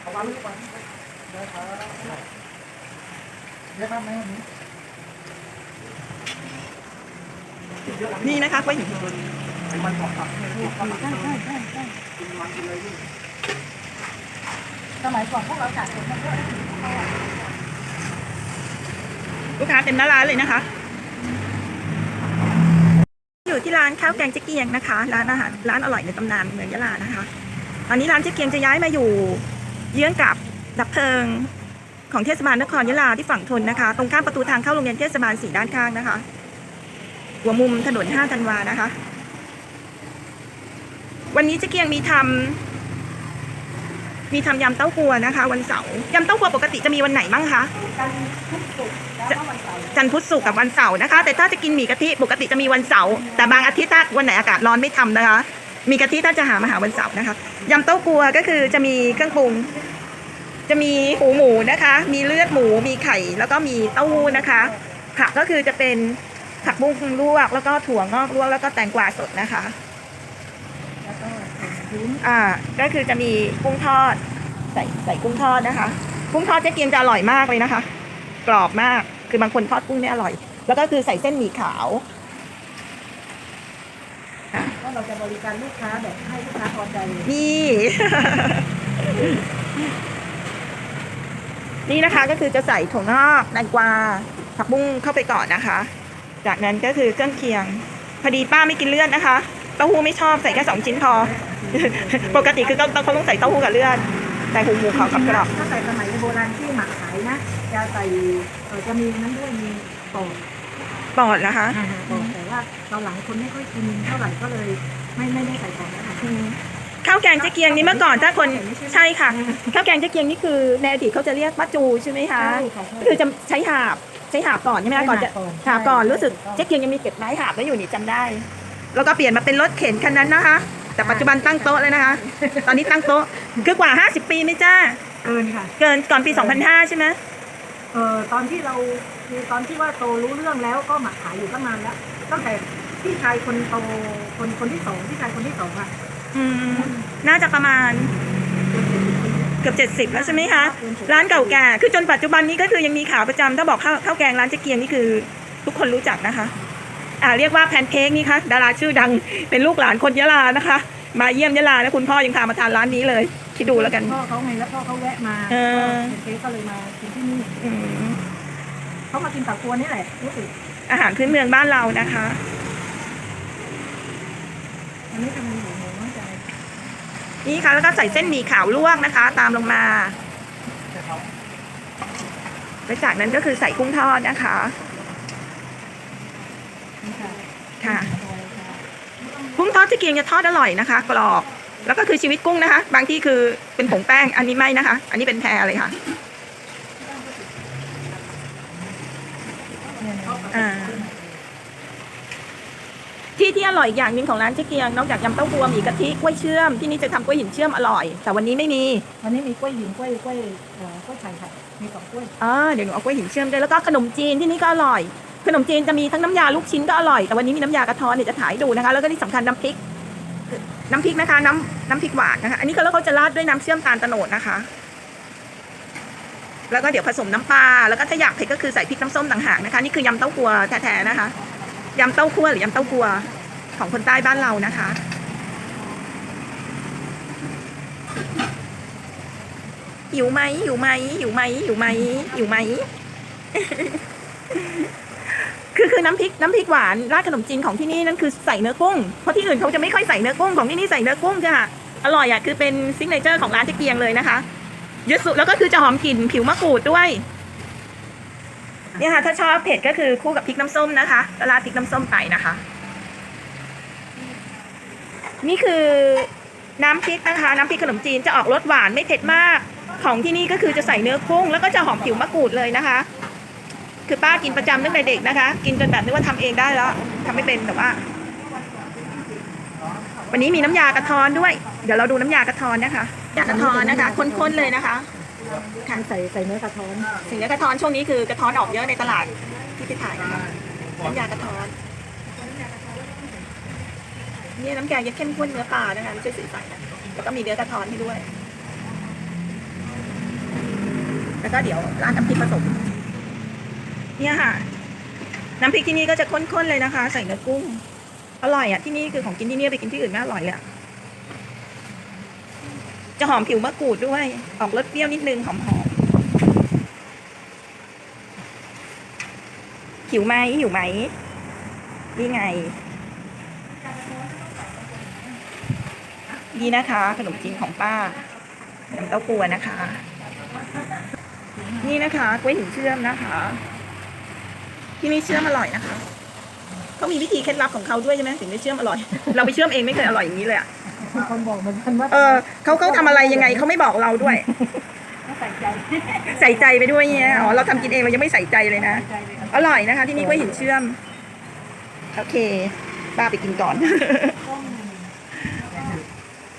เอาวางไว้ก่อนได้ครับได้ครับแม่นี่นะคะกล้วยหินไอ้มันของผักเนี่ยลูกกำลังใช่ใช่ใช่ใช่กินมันกินเลยสมัยก่อนพวกเราจัดเองมันก็ลูกค้าเต็มหน้าร้านเลยนะคะ อยู่ที่ร้านข้าวแกงเจ๊เกียงนะคะ ร้านอาหารร้านอร่อยในตำนานเมืองยะลานะคะ ตอนนี้ร้านเจ๊เกียงจะย้ายมาอยู่ เยื้องกับดับเพลิงของเทศบาลนครยะลาที่ฝั่งทนนะคะ ตรงข้ามประตูทางเข้าโรงเรียนเทศบาลสีด้านข้างนะคะ หัวมุมถนนห้าธันวานะคะ วันนี้เจ๊เกียงมีทำมีทำยำเต้ากัวนะคะ วันเสาร์ยำเต้ากัวปกติจะมีวันไหนบ้างคะกันทุกสุกแล้วก็วันเสาร์จันทร์พุธศุกร์กับวันเสาร์นะคะ แต่ถ้าจะกินหมี่กะทิปกติจะมีวันเสาร์แต่บางอาทิตย์ถ้าวันไหนอากาศร้อนไม่ทำนะคะ มีกะทิถ้าจะหามาหาวันเสาร์นะคะยำเต้ากัวก็คือจะมีเครื่องปรุง จะมีหูหมูนะคะ มีเลือดหมู มีไข่ แล้วก็มีเต้าหู้นะคะผักก็คือจะเป็นผักบุ้งลวก แล้วก็ถั่วงอกลวกแล้วก็แตงกวาสดนะคะแล้วก็อ่าก็คือจะมีกุ้งทอด ใส่ใส่กุ้งทอดนะคะ กุ้งทอดเจ๊เกียงจะอร่อยมากเลยนะคะ กรอบมากคือบางคนทอดกุ้งเนี่ยอร่อย แล้วก็คือใส่เส้นหมี่ขาว เราจะบริการลูกค้าแบบให้ลูกค้าพอใจนี่ นี่นะคะก็คือจะใส่ถั่วงอกแตงกวาผักบุ้งเข้าไปก่อนนะคะ จากนั้นก็คือเครื่องเคียง พอดีป้าไม่กินเลือดนะคะเต้าหู้ไม่ชอบใส่แค่สองชิ้นพอ ปกติคือเขาเขาต้องใส่เต้าหู้กับเลือดแต่หูหมูเขากับกรอบถ้าใส่สมัยโบราณที่หมักขายนะจะใส่เออจะมีนั้นด้วยมีปอก ปอดนะคะปอกแต่ว่าตอนหลังคนไม่ค่อยกินเท่าไหร่ก็เลยไม่ไม่ได้ใส่ปอกแล้วค่ะข้าวแกงเจ๊เกียงนี่เมื่อก่อนถ้าคนใช่ค่ะข้าวแกงเจ๊เกียงนี่คือในอดีตเขาจะเรียกป้าจูใช่ไหมคะใช่ค่ะคือจะใช้หาบใช้หาบก่อนใช่ไหมคะก่อนจะใช่หาบก่อนรู้สึกเจ๊เกียงยังมีเก็บไม้หาบไว้อยู่นี่จำได้ แล้วก็เปลี่ยนมาเป็นรถเข็นคันนั้นนะคะ แต่ปัจจุบันตั้งโต๊ะเลยนะคะ ตอนนี้ตั้งโต๊ะคือกว่า 50 ปีไหมจ้าเกินค่ะ เกินก่อนปี 2005 ใช่ไหมเออตอนที่เรา คือตอนที่ว่าโตรู้เรื่องแล้วก็หมักขายอยู่ตั้งนานแล้วตั้งแต่พี่ชายคนโตคนคนที่สองพี่ชายคนที่สองอะอืมน่าจะประมาณเกือบ70แล้วใช่ไหมคะร้านเก่าแก่คือจนปัจจุบันนี้ก็คือยังมีข่าวประจำถ้าบอกข้าวข้าวแกงร้านเจ๊เกียงนี่คือทุกคนรู้จักนะคะอ่าเรียกว่าแพนเค้กนี่ค่ะดาราชื่อดังเป็นลูกหลานคนยะลานะคะ มาเยี่ยมยะลาแล้วคุณพ่อยังพามาทานร้านนี้เลยคิดดูแล้วกันพ่อเขาไงแล้วพ่อเขาแวะมาเออเค้กก็เลยมากินที่นี่อืม เขามากินตักตัวนี่แหละรู้สึกอาหารพื้นเมืองบ้านเรานะคะอันนี้ทำเป็นหมูหมูน้องใจนี่ค่ะแล้วก็ใส่เส้นหมี่ขาวลวกนะคะ ตามลงมาแล้วจากนั้นก็คือใส่กุ้งทอดนะคะนี่ค่ะค่ะซอยค่ะกุ้งทอดที่เกียงจะทอดอร่อยนะคะ กรอบแล้วก็คือชีวิตกุ้งนะคะ บางที่คือเป็นผงแป้งอันนี้ไม่นะคะ อันนี้เป็นแพรเลยค่ะ เนี่ยนะอ่า ที่ที่อร่อยอีกอย่างหนึ่งของร้านเจ๊เกียงนอกจากยำเต้าหู้หมี่กะทิกล้วยเชื่อมที่นี่จะทำกล้วยหินเชื่อมอร่อย แต่วันนี้ไม่มีวันนี้มีกล้วยหินกล้วยกล้วยเอ่อกล้วยไข่ค่ะมีสองกล้วยอ่าเดี๋ยวหนูเอากล้วยหินเชื่อมด้วยแล้วก็ขนมจีนที่นี่ก็อร่อย ขนมจีนจะมีทั้งน้ำยาลูกชิ้นก็อร่อยแต่วันนี้มีน้ำยากระท้อนเดี๋ยวจะถ่ายให้ดูนะคะ แล้วก็ที่สำคัญน้ำพริกน้ำพริกนะคะ น้ำน้ำพริกหวานนะคะ อันนี้ก็แล้วเขาจะราดด้วยน้ำเชื่อมตาลตะโนดนะคะ แล้วก็เดี๋ยวผสมน้ำปลาแล้วก็ถ้าอยากเผ็ดก็คือใส่พริกน้ำส้มต่างหากนะคะนี่คือยำเต้ากัวแท้ๆนะคะยำเต้าคั่วหรือยำเต้ากัวของคนใต้บ้านเรานะคะหิวไหมหิวไหมหิวไหมหิวไหมหิวไหมคือคือน้ำพริกน้ำพริกหวานราดขนมจีนของที่นี่นั่นคือใส่เนื้อกุ้งเพราะที่อื่นเขาจะไม่ค่อยใส่เนื้อกุ้งของที่นี่ใส่เนื้อกุ้งค่ะอร่อยอะคือเป็นซิกเนเจอร์ของร้านเจ๊เกียงเลยนะคะ ยอะสุดแล้วก็คือจะหอมกลิ่นผิวมะกรูดด้วยเนี่ยค่ะถ้าชอบเผ็ดก็คือคู่กับพริกน้ำส้มนะคะก็ราดพริกน้ำส้มไปนะคะ นี่คือน้ำพริกนะคะ น้ำพริกขนมจีนจะออกรสหวานไม่เผ็ดมาก ของที่นี่ก็คือจะใส่เนื้อกุ้งแล้วก็จะหอมผิวมะกรูดเลยนะคะ คือป้ากินประจำตั้งแต่เด็กนะคะ กินจนแบบนึกว่าทำเองได้แล้วทำไม่เป็นแต่ว่า วันนี้มีน้ำยากระท้อนด้วย เดี๋ยวเราดูน้ำยากระท้อนนะคะ ยากระท้อนนะคะข้นๆเลยนะคะค่ะใส่ใส่เนื้อกระท้อนสิ่งที่กระท้อนช่วงนี้คือกระท้อนออกเยอะในตลาดที่ไปถ่ายนะคะน้ำยากระท้อนนี่น้ำแกงยัดเข้มข้นเนื้อปลานะคะไม่ใช่สีใสแล้วก็มีเนื้อกระท้อนให้ด้วย แล้วก็เดี๋ยวร้าดน้ำพริกผสม เนี่ยค่ะ น้ำพริกที่นี่ก็จะข้นๆเลยนะคะ ใส่เนื้อกุ้ง อร่อยอะที่นี่คือของกินที่นี่ไปกินที่อื่นไม่อร่อยเลยอะ จะหอมผิวมะกรูดด้วย ออกรสเปรี้ยวนิดนึงหอมๆหิวไหมหิวไหมนี่ไง ดีนะคะ ขนมจีนของป้าน้ำเต้ากัวนะคะ นี่นะคะกล้วยหินเชื่อมนะคะ ที่นี่เชื่อมอร่อยนะคะเขามีวิธีเคล็ดลับของเขาด้วยใช่ไหมถึงได้เชื่อมอร่อย เราไปเชื่อมเองไม่เคยอร่อยอย่างนี้เลยอะ มีคนบอกเหมือนกันว่าเออเขาเขาทำอะไรยังไงเขาไม่บอกเราด้วย ใส่ใจใส่ใจไปด้วยเนี่ยอ๋อเราทำกินเองเรายังไม่ใส่ใจเลยนะ ใจเลยครับอร่อยนะคะ ที่นี่กล้วยหินเชื่อม โอเคป้าไปกินก่อน ต้ม